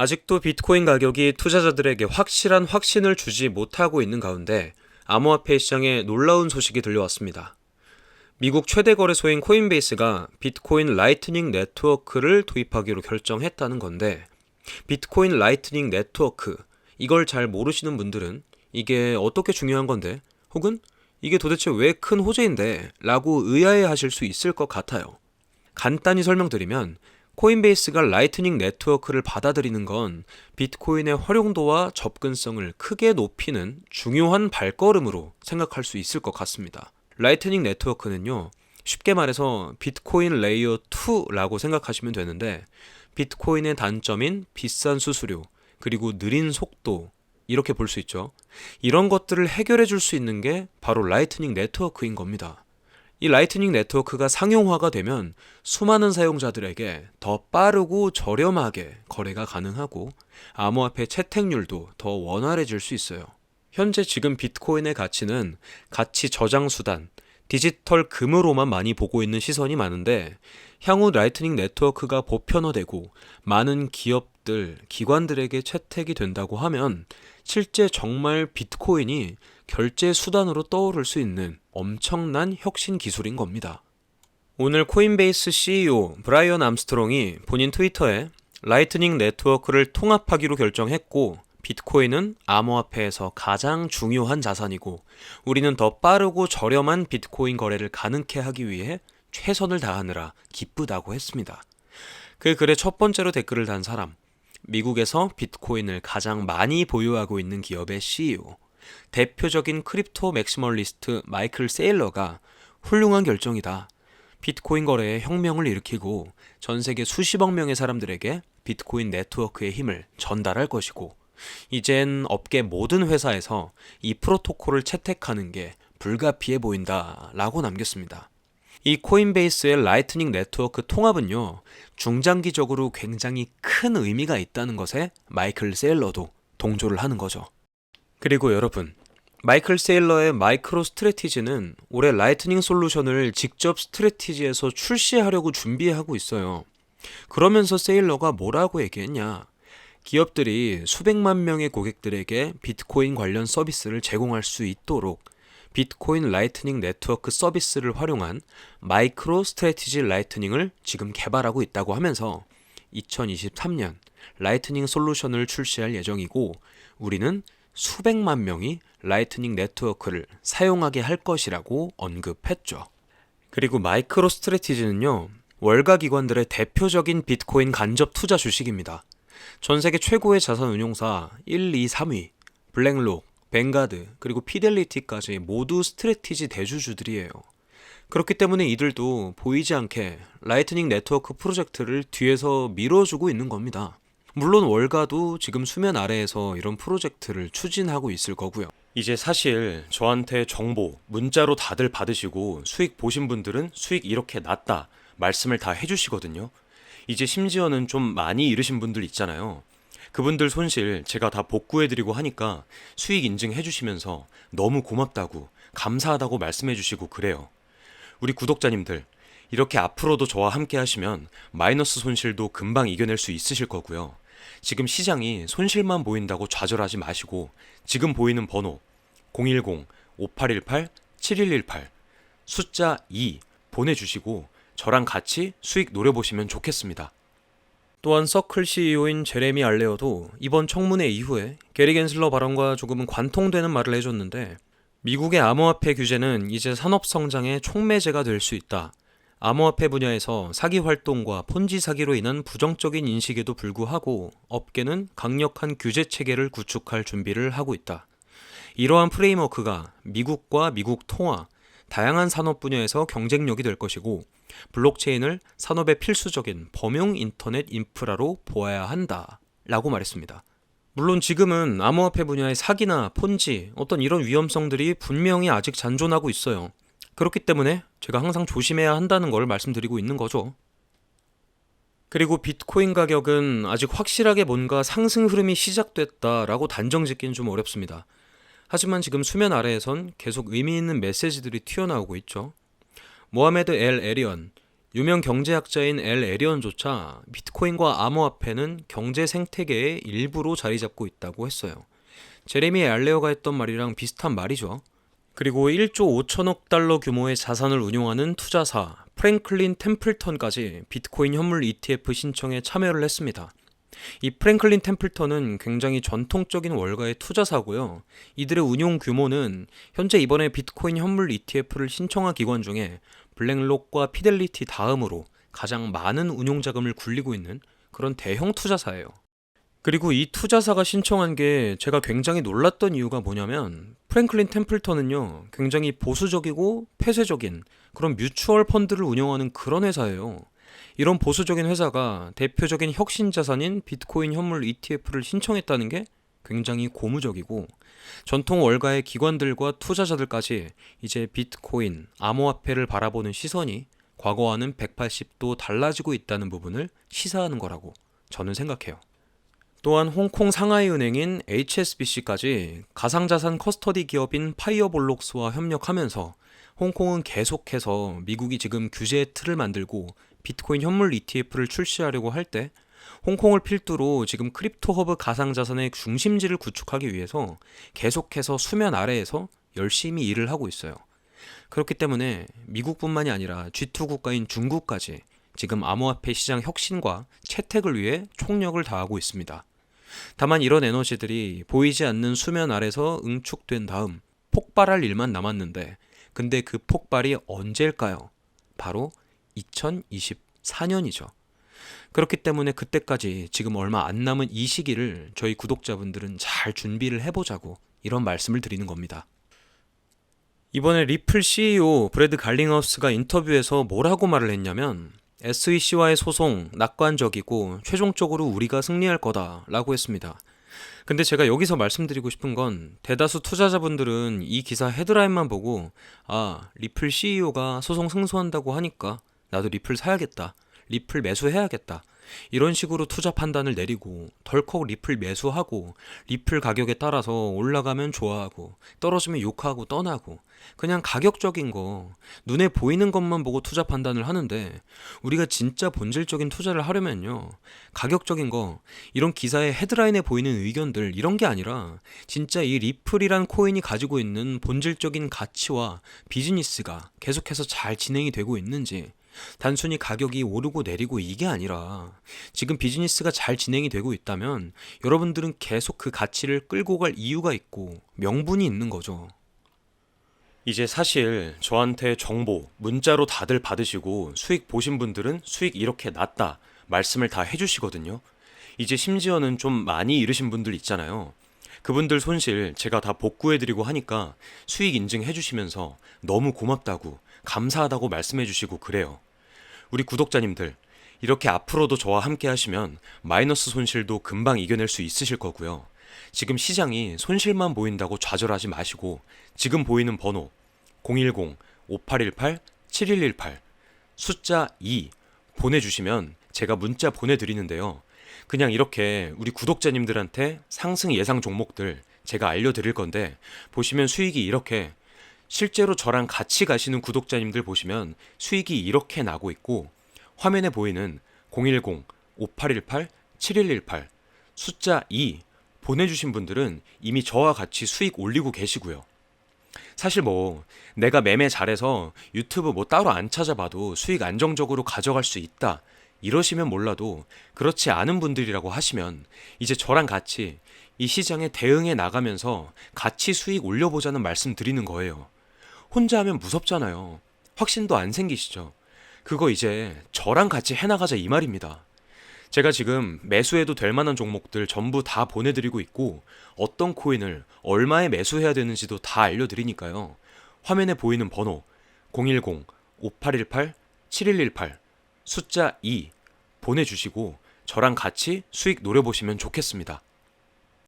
아직도 비트코인 가격이 투자자들에게 확실한 확신을 주지 못하고 있는 가운데 암호화폐 시장에 놀라운 소식이 들려왔습니다. 미국 최대 거래소인 코인베이스가 비트코인 라이트닝 네트워크를 도입하기로 결정했다는 건데 비트코인 라이트닝 네트워크 이걸 잘 모르시는 분들은 이게 어떻게 중요한 건데 혹은 이게 도대체 왜 큰 호재인데 라고 의아해 하실 수 있을 것 같아요. 간단히 설명드리면 코인베이스가 라이트닝 네트워크를 받아들이는 건 비트코인의 활용도와 접근성을 크게 높이는 중요한 발걸음으로 생각할 수 있을 것 같습니다. 라이트닝 네트워크는요, 쉽게 말해서 비트코인 레이어 2라고 생각하시면 되는데, 비트코인의 단점인 비싼 수수료, 그리고 느린 속도, 이렇게 볼 수 있죠. 이런 것들을 해결해 줄 수 있는 게 바로 라이트닝 네트워크인 겁니다. 이 라이트닝 네트워크가 상용화가 되면 수많은 사용자들에게 더 빠르고 저렴하게 거래가 가능하고 암호화폐 채택률도 더 원활해질 수 있어요. 현재 지금 비트코인의 가치는 가치 저장 수단, 디지털 금으로만 많이 보고 있는 시선이 많은데 향후 라이트닝 네트워크가 보편화되고 많은 기업들, 기관들에게 채택이 된다고 하면 실제 정말 비트코인이 결제 수단으로 떠오를 수 있는 엄청난 혁신 기술인 겁니다. 오늘 코인베이스 CEO 브라이언 암스트롱이 본인 트위터에 라이트닝 네트워크를 통합하기로 결정했고 비트코인은 암호화폐에서 가장 중요한 자산이고 우리는 더 빠르고 저렴한 비트코인 거래를 가능케 하기 위해 최선을 다하느라 기쁘다고 했습니다. 그 글의 첫 번째로 댓글을 단 사람, 미국에서 비트코인을 가장 많이 보유하고 있는 기업의 CEO, 대표적인 크립토 맥시멀리스트 마이클 세일러가 훌륭한 결정이다. 비트코인 거래에 혁명을 일으키고 전 세계 수십억 명의 사람들에게 비트코인 네트워크의 힘을 전달할 것이고 이젠 업계 모든 회사에서 이 프로토콜을 채택하는 게 불가피해 보인다 라고 남겼습니다. 이 코인베이스의 라이트닝 네트워크 통합은요, 중장기적으로 굉장히 큰 의미가 있다는 것에 마이클 세일러도 동조를 하는 거죠. 그리고 여러분, 마이클 세일러의 마이크로 스트레티지는 올해 라이트닝 솔루션을 직접 스트레티지에서 출시하려고 준비하고 있어요. 그러면서 세일러가 뭐라고 얘기했냐? 기업들이 수백만 명의 고객들에게 비트코인 관련 서비스를 제공할 수 있도록 비트코인 라이트닝 네트워크 서비스를 활용한 마이크로 스트레티지 라이트닝을 지금 개발하고 있다고 하면서 2023년 라이트닝 솔루션을 출시할 예정이고 우리는 수백만 명이 라이트닝 네트워크를 사용하게 할 것이라고 언급했죠. 그리고 마이크로 스트레티지는요, 월가 기관들의 대표적인 비트코인 간접 투자 주식입니다. 전 세계 최고의 자산 운용사 1, 2, 3위, 블랙록, 뱅가드, 그리고 피델리티까지 모두 스트레티지 대주주들이에요. 그렇기 때문에 이들도 보이지 않게 라이트닝 네트워크 프로젝트를 뒤에서 밀어주고 있는 겁니다. 물론 월가도 지금 수면 아래에서 이런 프로젝트를 추진하고 있을 거고요. 이제 사실 저한테 정보 문자로 다들 받으시고 수익 보신 분들은 수익 이렇게 났다 말씀을 다 해주시거든요. 이제 심지어는 좀 많이 잃으신 분들 있잖아요. 그분들 손실 제가 다 복구해드리고 하니까 수익 인증해주시면서 너무 고맙다고 감사하다고 말씀해주시고 그래요. 우리 구독자님들 이렇게 앞으로도 저와 함께 하시면 마이너스 손실도 금방 이겨낼 수 있으실 거고요. 지금 시장이 손실만 보인다고 좌절하지 마시고 지금 보이는 번호 010-5818-7118 숫자 2 보내주시고 저랑 같이 수익 노려보시면 좋겠습니다. 또한 서클 CEO인 제레미 알레어도 이번 청문회 이후에 게리 겐슬러 발언과 조금은 관통되는 말을 해줬는데 미국의 암호화폐 규제는 이제 산업 성장의 촉매제가 될 수 있다. 암호화폐 분야에서 사기 활동과 폰지 사기로 인한 부정적인 인식에도 불구하고 업계는 강력한 규제 체계를 구축할 준비를 하고 있다. 이러한 프레임워크가 미국과 미국 통화, 다양한 산업 분야에서 경쟁력이 될 것이고 블록체인을 산업의 필수적인 범용 인터넷 인프라로 보아야 한다. 라고 말했습니다. 물론 지금은 암호화폐 분야의 사기나 폰지, 어떤 이런 위험성들이 분명히 아직 잔존하고 있어요. 그렇기 때문에 제가 항상 조심해야 한다는 걸 말씀드리고 있는 거죠. 그리고 비트코인 가격은 아직 확실하게 뭔가 상승 흐름이 시작됐다라고 단정 짓기는 좀 어렵습니다. 하지만 지금 수면 아래에선 계속 의미 있는 메시지들이 튀어나오고 있죠. 모하메드 엘 에리언, 유명 경제학자인 엘 에리언조차 비트코인과 암호화폐는 경제 생태계의 일부로 자리 잡고 있다고 했어요. 제레미 알레어가 했던 말이랑 비슷한 말이죠. 그리고 1조 5천억 달러 규모의 자산을 운용하는 투자사 프랭클린 템플턴까지 비트코인 현물 ETF 신청에 참여를 했습니다. 이 프랭클린 템플턴은 굉장히 전통적인 월가의 투자사고요. 이들의 운용 규모는 현재 이번에 비트코인 현물 ETF를 신청한 기관 중에 블랙록과 피델리티 다음으로 가장 많은 운용 자금을 굴리고 있는 그런 대형 투자사예요. 그리고 이 투자사가 신청한 게 제가 굉장히 놀랐던 이유가 뭐냐면 프랭클린 템플턴은요 굉장히 보수적이고 폐쇄적인 그런 뮤추얼 펀드를 운영하는 그런 회사예요. 이런 보수적인 회사가 대표적인 혁신 자산인 비트코인 현물 ETF를 신청했다는 게 굉장히 고무적이고 전통 월가의 기관들과 투자자들까지 이제 비트코인, 암호화폐를 바라보는 시선이 과거와는 180도 달라지고 있다는 부분을 시사하는 거라고 저는 생각해요. 또한 홍콩 상하이 은행인 HSBC까지 가상자산 커스터디 기업인 파이어볼록스와 협력하면서 홍콩은 계속해서 미국이 지금 규제의 틀을 만들고 비트코인 현물 ETF를 출시하려고 할 때 홍콩을 필두로 지금 크립토 허브 가상자산의 중심지를 구축하기 위해서 계속해서 수면 아래에서 열심히 일을 하고 있어요. 그렇기 때문에 미국뿐만이 아니라 G2 국가인 중국까지 지금 암호화폐 시장 혁신과 채택을 위해 총력을 다하고 있습니다. 다만 이런 에너지들이 보이지 않는 수면 아래서 응축된 다음 폭발할 일만 남았는데 근데 그 폭발이 언제일까요? 바로 2024년이죠. 그렇기 때문에 그때까지 지금 얼마 안 남은 이 시기를 저희 구독자분들은 잘 준비를 해보자고 이런 말씀을 드리는 겁니다. 이번에 리플 CEO 브래드 갈링하우스가 인터뷰에서 뭐라고 말을 했냐면 SEC와의 소송 낙관적이고 최종적으로 우리가 승리할 거다라고 했습니다. 근데 제가 여기서 말씀드리고 싶은 건 대다수 투자자분들은 이 기사 헤드라인만 보고 아 리플 CEO가 소송 승소한다고 하니까 나도 리플 사야겠다. 리플 매수해야겠다. 이런 식으로 투자 판단을 내리고 덜컥 리플 매수하고 리플 가격에 따라서 올라가면 좋아하고 떨어지면 욕하고 떠나고 그냥 가격적인 거 눈에 보이는 것만 보고 투자 판단을 하는데 우리가 진짜 본질적인 투자를 하려면요. 가격적인 거 이런 기사의 헤드라인에 보이는 의견들 이런 게 아니라 진짜 이 리플이란 코인이 가지고 있는 본질적인 가치와 비즈니스가 계속해서 잘 진행이 되고 있는지 단순히 가격이 오르고 내리고 이게 아니라 지금 비즈니스가 잘 진행이 되고 있다면 여러분들은 계속 그 가치를 끌고 갈 이유가 있고 명분이 있는 거죠. 이제 사실 저한테 정보 문자로 다들 받으시고 수익 보신 분들은 수익 이렇게 났다 말씀을 다 해주시거든요. 이제 심지어는 좀 많이 잃으신 분들 있잖아요. 그분들 손실 제가 다 복구해드리고 하니까 수익 인증해주시면서 너무 고맙다고 감사하다고 말씀해 주시고 그래요. 우리 구독자님들 이렇게 앞으로도 저와 함께 하시면 마이너스 손실도 금방 이겨낼 수 있으실 거고요. 지금 시장이 손실만 보인다고 좌절하지 마시고 지금 보이는 번호 010-5818-7118 숫자 2 보내주시면 제가 문자 보내드리는데요. 그냥 이렇게 우리 구독자님들한테 상승 예상 종목들 제가 알려드릴 건데 보시면 수익이 이렇게 실제로 저랑 같이 가시는 구독자님들 보시면 수익이 이렇게 나고 있고 화면에 보이는 010-5818-7118 숫자 2 보내주신 분들은 이미 저와 같이 수익 올리고 계시고요. 사실 뭐 내가 매매 잘해서 유튜브 뭐 따로 안 찾아봐도 수익 안정적으로 가져갈 수 있다. 이러시면 몰라도 그렇지 않은 분들이라고 하시면 이제 저랑 같이 이 시장에 대응해 나가면서 같이 수익 올려보자는 말씀 드리는 거예요. 혼자 하면 무섭잖아요. 확신도 안 생기시죠? 그거 이제 저랑 같이 해나가자 이 말입니다. 제가 지금 매수해도 될 만한 종목들 전부 다 보내드리고 있고 어떤 코인을 얼마에 매수해야 되는지도 다 알려드리니까요. 화면에 보이는 번호 010-5818-7118 숫자 2 보내주시고 저랑 같이 수익 노려보시면 좋겠습니다.